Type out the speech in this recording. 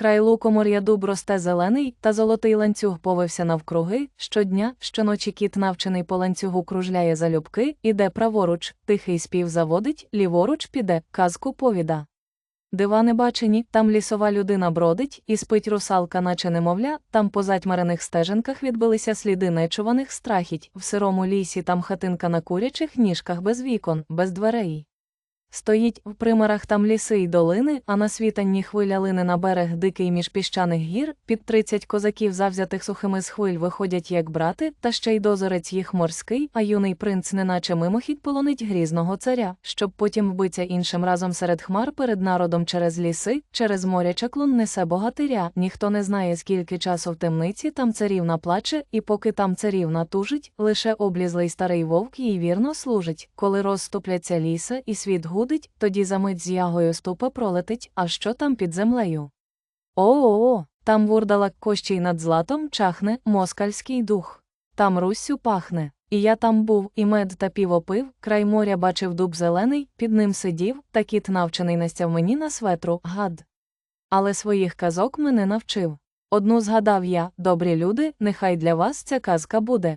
Край лукомор'я дуб росте зелений, та золотий ланцюг повився навкруги. Щодня, щоночі кіт, навчений по ланцюгу, кружляє залюбки, іде праворуч, тихий спів заводить, ліворуч піде, казку повіда. Дива не бачені, там лісова людина бродить, і спить русалка, наче немовля, там по затьмарених стежинках відбилися сліди нечуваних страхіть, в сирому лісі там хатинка на курячих ніжках без вікон, без дверей. Стоїть в примарах там ліси й долини, а на світанні хвиля лине на берег дикий між піщаних гір, під тридцять козаків, завзятих сухими з хвиль, виходять як брати, та ще й дозорець їх морський, а юний принц неначе мимохідь полонить грізного царя, щоб потім вбиться іншим разом серед хмар перед народом через ліси, через моря чаклун несе богатиря. Ніхто не знає, скільки часу в темниці там царівна плаче, і поки там царівна тужить, лише облізлий старий вовк їй вірно служить. Коли розступляться ліса і світ гудить, тоді за мить з ягою ступа пролетить, а що там під землею? О-о-о, там вурдалак кощій над златом чахне москальський дух. Там Руссю пахне. І я там був, і мед та піво пив, край моря бачив дуб зелений, під ним сидів, та кіт навчений настяв мені на светру, гад. Але своїх казок мене навчив. Одну згадав я, добрі люди, нехай для вас ця казка буде.